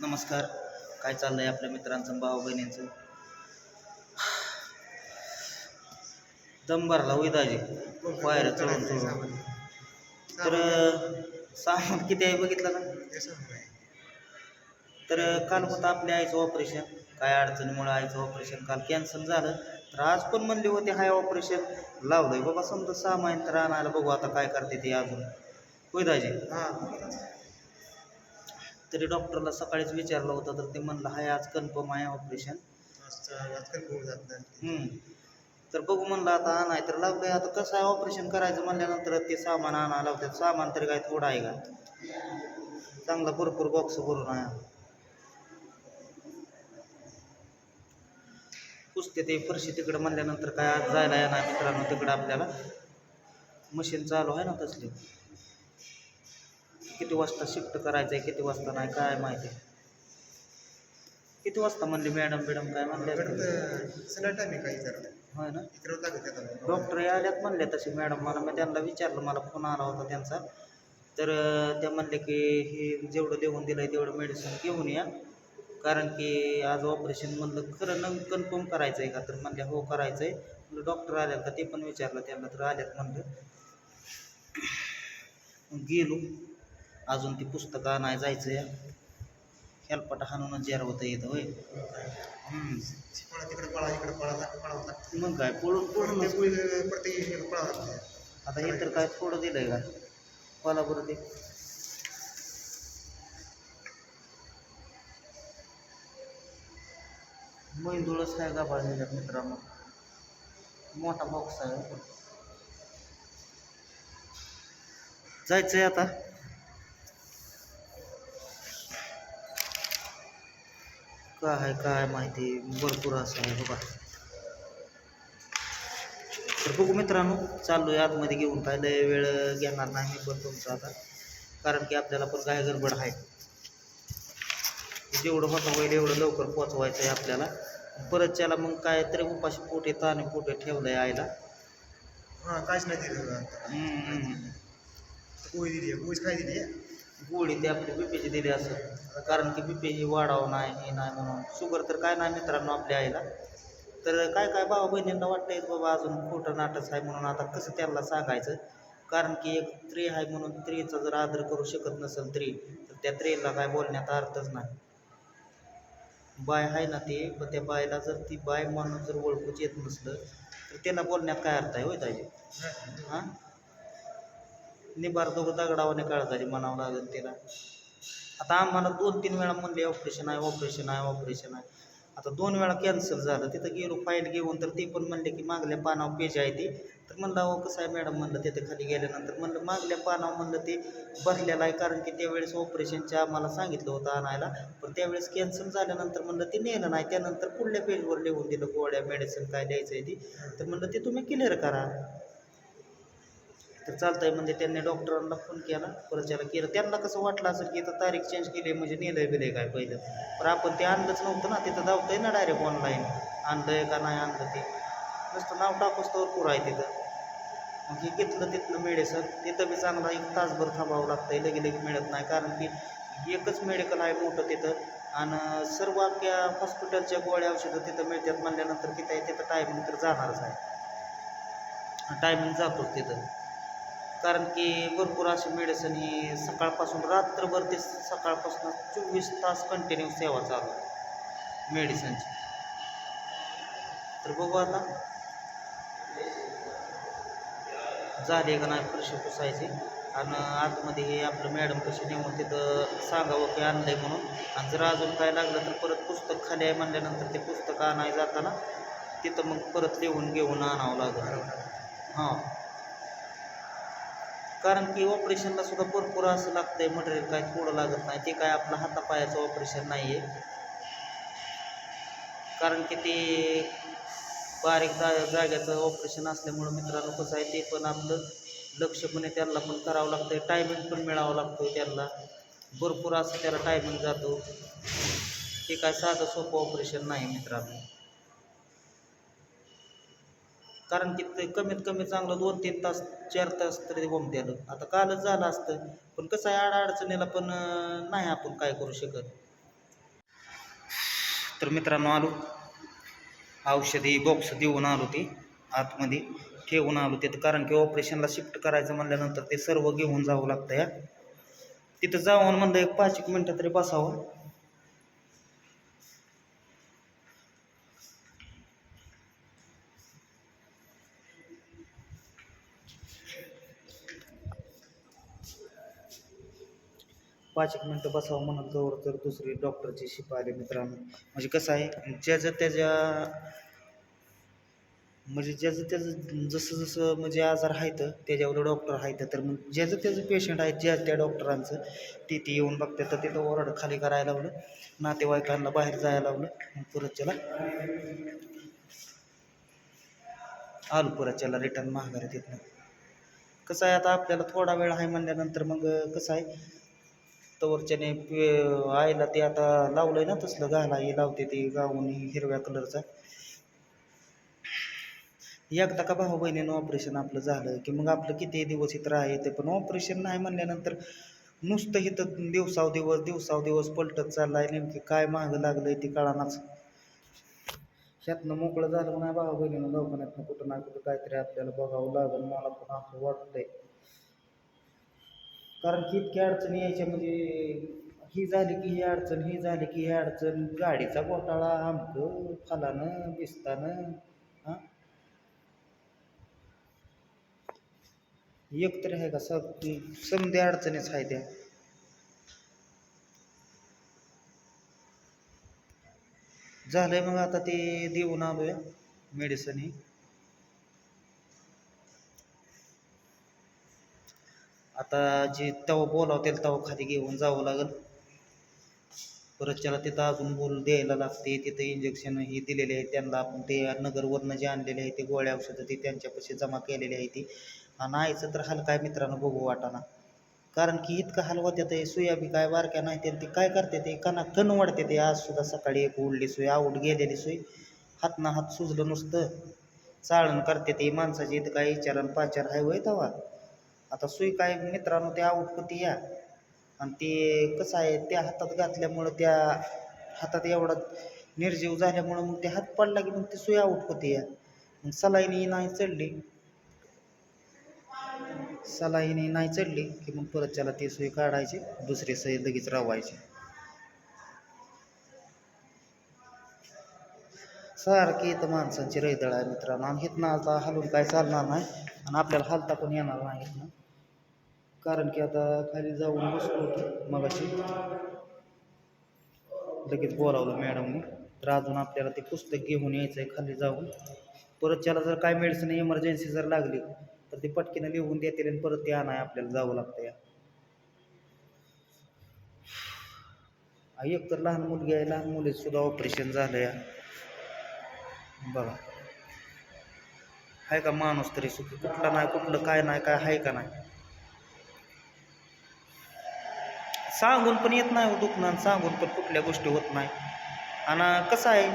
नमस्कार. काय चाललंय आपल्या मित्रांचं भाऊ बहिणींचं दम भरला उदाजी पायऱ्या चढून चढून. तर सामान किती आहे बघितलं ना तर काल होतं आपल्या आईचं ऑपरेशन काय अडचणीमुळे आईचं ऑपरेशन काल कॅन्सल झालं. तर आज पण म्हणले होते हाय ऑपरेशन लावलंय बाबा समजा सामान तर आणायला बघू आता काय करते ते अजून. होय दाजी? तरी डॉक्टरला सकाळीच विचारलं होतं तर ते म्हणलं हाय आज कन्फर्म आहे ऑपरेशन. तर बघू म्हणलं आता आणाय तर लागलंय आता कसं आहे ऑपरेशन करायचं म्हणल्यानंतर ते सामान आणायला लावतात. सामान तरी काय थोडं आहे का? चांगला भरपूर बॉक्स भरून आहे पुसते ते फरशी तिकडं म्हणल्यानंतर काय आज जायला येणार मित्रांनो तिकडं आपल्याला. मशीन चालू आहे ना तसली. किती वाजता शिफ्ट करायचं आहे किती वाजता नाही काय माहिती. किती वाजता म्हणले मॅडम बिडम काय म्हणले होय ना. डॉक्टर आल्यात म्हणले तसे मॅडम मला मी त्यांना विचारलं मला फोन आला होता त्यांचा. तर त्या म्हणले की हे जेवढं लिहून दिलं आहे तेवढं मेडिसिन घेऊन या. कारण की आज ऑपरेशन म्हणलं खरं न कन्फर्म करायचं आहे का तर? म्हणले हो करायचं आहे म्हणलं डॉक्टर आल्यात का? ते पण विचारलं त्यांना तर आल्यात म्हणलं. गेलो. अजून ती पुस्तकं आणाय जायचं या हेल्पाटा हाणूनच जेर होतं येतं होय. हम्म. मग काय पळून पळून आता हे तर काय थोडं दिलंय का? कोल्हापूर ते. मैंदुळच काय का ह्याच्यात मित्रांनो. मोठा बॉक्स आहे. जायचंय आता. काय काय माहिती भरपूर असं आहे बघा. तर बघू मित्रांनो चाललोय आतमध्ये घेऊन. काय लय वेळ घेणार नाही मी पण तुमचा आता. कारण की आपल्याला पण काय गडबड आहे. जेवढं होतं होईल एवढं लवकर पोचवायचं आहे आपल्याला. परत त्याला मग काय तरी उपाशी पोटे ताणे पोटे ठेवलंय आईला. काहीच नाही दिलं हम्म. पोळी दिली काय दिली गोळी ते आपली बीपीची दिली असं. कारण की बीपी ही वाढावं नाही हे नाही म्हणून. शुगर तर काय नाही मित्रांनो आपल्या आईला. तर काय काय भावा बहिणींना वाटतंय बाबा अजून खोटं नाटक आहे म्हणून आता कसं त्यांना सांगायचं? कारण की एक स्त्री आहे म्हणून स्त्रीचा जर आदर करू शकत नसेल स्त्री तर त्या स्त्रीला काय बोलण्याचा अर्थच नाही. बाय आहे ना ते पण त्या बायला जर ती बाय म्हणून जर ओळखूच येत नसलं तर त्यांना बोलण्यात काय अर्थ आहे होय ताई? हां? निबार दोघं दगडावाने काळजाची म्हणावं लागेल तिला. आता आम्हाला दोन तीन वेळा म्हणले ऑपरेशन आहे ऑपरेशन आहे ऑपरेशन आहे. आता दोन वेळा कॅन्सल झालं. तिथं गेलो फाईल घेऊन तर ते पण म्हणले की मागल्या पानावर पेज आहे ती. तर म्हणलं अहो कसं आहे मॅडम म्हणलं तिथे खाली गेल्यानंतर. म्हणलं मागल्या पानावर म्हणलं ते भरलेलं आहे कारण की त्यावेळेस ऑपरेशनचे आम्हाला सांगितलं होतं आणायला. पण त्यावेळेस कॅन्सल झाल्यानंतर म्हणलं ते नेलं नाही. त्यानंतर पुढल्या पेजवर लिहून दिलं गोळ्या मेडिसिन काय द्यायचं आहे ती. तर म्हणलं ते तुम्ही क्लिअर करा. तर चालतंय म्हणजे त्यांनी डॉक्टरांना फोन केला परत केलं. त्यांना कसं वाटलं असेल की इथं तारीख चेंज केली म्हणजे नेलंय बिलंय काय पहिलं? पण आपण ते आणलंच नव्हतं ना तिथं धावतंय ना डायरेक्ट ऑनलाईन आणलंय का नाही आणलं ते? नुसतं नाव टाकूस तर पुरं आहे तिथं. मग हे घेतलं तिथलं मेडिसन तिथं बी चांगला एक तासभर थांबावं लागतंय लगे लगे मिळत नाही. कारण की एकच मेडिकल आहे मोठं तिथं. आणि सर्व अख्ख्या हॉस्पिटलच्या गोळ्या औषधं तिथं मिळतात म्हणल्यानंतर किती आहे तिथं टायमिंग तर जाणारच आहे. टायमिंग जातोच तिथं. कारण की भरपूर अशी मेडिसिन ही सकाळपासून रात्रभर ते सकाळपासून चोवीस तास कंटिन्यू सेवा चालू आहे मेडिसिनची तर बघू आता. झाली का नाही फरशी पुसायची? आणि आतमध्ये हे आपलं मॅडम कशी नेऊन तिथं सांगावं की आणलंय म्हणून. आणि जर अजून काय लागलं तर परत पुस्तक खाली आहे म्हणल्यानंतर ते पुस्तक आणाय जाताना तिथं मग परत लिहून घेऊन आणावं लागेल. हां. कारण की ऑपरेशनला सुद्धा भरपूर असं लागतंय मटेरियल काय थोडं लागत नाही. ते काय आपलं हातापायाचं ऑपरेशन नाही आहे कारण की ते बारीक जा जाग्याचं ऑपरेशन असल्यामुळं मित्रांनो कसं आहे ते पण आपलं लक्षपणे त्यांना पण करावं लागतं टायमिंग पण मिळावं लागतो त्यांना. भरपूर असं त्याला टायमिंग जातो. ते काय साधं सोपं ऑपरेशन नाही मित्रांनो. कारण की ते कमीत कमी चांगलं दोन तीन तास चार तास तरी होम आता कालच झालं असतं पण कसं आहे अडचणीला पण नाही आपण काय करू शकत. तर मित्रांनो आलो. औषधी बॉक्स देऊन आलो ते आतमध्ये ठेवून आलो तिथं कारण की ऑपरेशनला शिफ्ट करायचं म्हणल्यानंतर ते सर्व घेऊन जावं लागतं या. तिथं जाऊन म्हणलं एक पाच एक मिनटं तरी बसावं. पाच एक मिनटं बसावं म्हणत जवळ तर दुसरी डॉक्टरची शिप आली मित्रांनो. म्हणजे कसं आहे ज्याचं त्याच्या म्हणजे ज्याचं त्याचं जसं जसं म्हणजे आजार आहेत त्याच्यावर डॉक्टर आहेत तर मग ज्याचं त्याचं पेशंट आहेत ज्या त्या डॉक्टरांचं ते ते येऊन बघतात तर तिथं ओरड खाली करायला लावलं नातेवाईकांना बाहेर जायला लावलं मग परत त्याला आलो परत त्याला रिटर्न माघारी तिथनं कसं आहे आता आपल्याला थोडा वेळ आहे म्हणल्यानंतर मग कसं आहे तवरच्याने पे- आईला ते आता लावलंय ना तसलं घाला हे लावते ते गाऊन हिरव्या कलरचा. एकदा का भाऊ बहिणीनं ऑपरेशन आपलं झालं की मग आपलं किती दिवस इथं राहायचं? पण ऑपरेशन नाही म्हणल्यानंतर नुसतं इथं दिवसाव दिवस दिवसाव दिवस पलटत चाललाय नेमकी काय मागं लागलंय ती कळानाच. ह्यातनं मोकळं झालं नाही भाऊ बहिणीनं दवाखान्यातनं कुठं ना कुठं काहीतरी आपल्याला बघावं लागेल मला पण असं वाटतंय. कारण की इतक्या अडचणी यायच्या म्हणजे ही झाली की ही अडचण ही झाली की ही अडचण. गाडीचा घोटाळा आमकं फलानं बिस्तानं हां? एक तरी आहे का सग समधी अडचणीच आहे त्या. झालंय मग आता ते देऊन आलोय मेडिसिन ही. आता जे तवा बोलावतील तेव्हा खाली घेऊन जावं लागेल. परत त्याला तिथं अजून बोल द्यायला लागते. तिथं इंजेक्शन हे दिलेले आहे त्यांना. आपण ते नगरवरनं जे आणलेले आहे ते गोळ्या औषधं ते त्यांच्यापाशी जमा केलेली आहे ती. आणि आईचं तर हाल काय मित्रांनो बघू वाटाना कारण की इतकं हलवा त्यात ते सुया बी काय बारक्या नाही ते काय करते ते? कणा कण वाढते ते. आज सुद्धा सकाळी एक उडली सुई आऊट गेलेली सुई. हात ना हात सुजलं नुसतं. चाळण करते ते माणसाची. इथं काय विचारण पाचार हाय वय तवा? आता सुई काय मित्रांनो ते आऊट या. आणि ते कसं आहे त्या हातात घातल्यामुळं त्या हातात एवढा निर्जीव झाल्यामुळं मग ते हात पडला की मग ती सुई आऊट या. मग सलाईनी नाही चढली. सलाईनी नाही चढली की मग परत त्याला ती सुई काढायची दुसरी सई लगेच रावायची. सारखी इथं माणसांची रैदळ आहे मित्रांनो. आणि इथनं आता हलून काय चालणार नाही. आणि आपल्याला हलता पण येणार नाही इथनं. कारण की आता खाली जाऊन बसलो होतो मगाशी. लगेच बोलावलं मॅडमने. तर अजून आपल्याला ते पुस्तक घेऊन यायचं आहे खाली जाऊन. परत त्याला जर काय मेडिसिन इमर्जन्सी जर लागली तर ते पटकीनं लिहून देतील आणि परत ते आणाय आपल्याला जावं लागतं या एक तर लहान मुलगी आहे लहान मुलीत सुद्धा ऑपरेशन झालं या बघा. आहे का माणूस तरी सुखी? कुठला नाही कुठलं काय नाही काय आहे का नाही? सांगून पण येत नाही हो दुखणं आणि सांगून पण कुठल्या गोष्टी होत नाही. आणि कसं आहे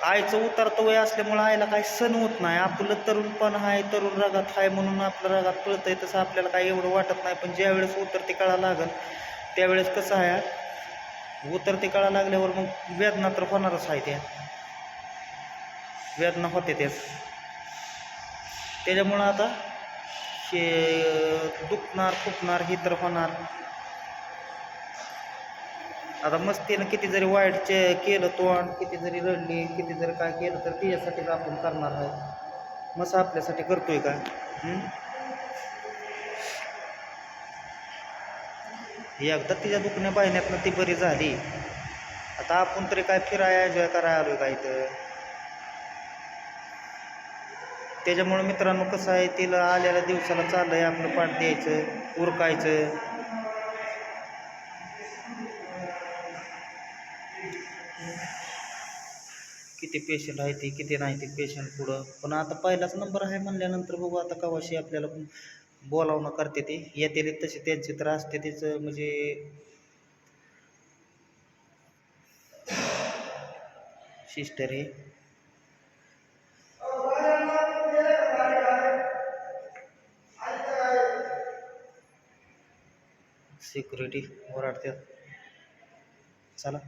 आईचं उतरतं वय असल्यामुळं आईला काही सण होत नाही. आपलं तरुणपण आहे तरुण रागात आहे म्हणून आपलं रागात आहे तसं आपल्याला काही एवढं वाटत नाही. पण ज्यावेळेस उतरते कळा लागल त्यावेळेस कसं आहे उतरते कळा लागल्यावर मग वेदना तर होणारच आहे त्या. वेदना होते त्याच त्याच्यामुळं आता हे दुखणार फुकणार हे तर होणार. आता मस्तीनं किती जरी वाईट चे केलं तोंड किती जरी रडली किती जरी काय केलं तर तिच्यासाठीच आपण करणार आहे मस्त आपल्यासाठी करतोय का? एकदा तिच्या दुखण्या पाहिण्यातनं ती बरी झाली. आता आपण तरी काय फिराय एन्जॉय करायला आलोय काय तर त्याच्यामुळं मित्रांनो कसं आहे तिला आलेल्या दिवसाला चाललंय आपलं पाठ द्यायचं उरकायचं. किती पेशंट आहे ते किती नाही ते पेशंट पुढं. पण आता पहिलाच नंबर आहे म्हणल्यानंतर बघू आता कवाशी आपल्याला बोलावणं करते ते. येते तसे त्यांचे तर असते त्याचं म्हणजे सिस्टर हे. सिक्युरिटी ओरडतात. चला.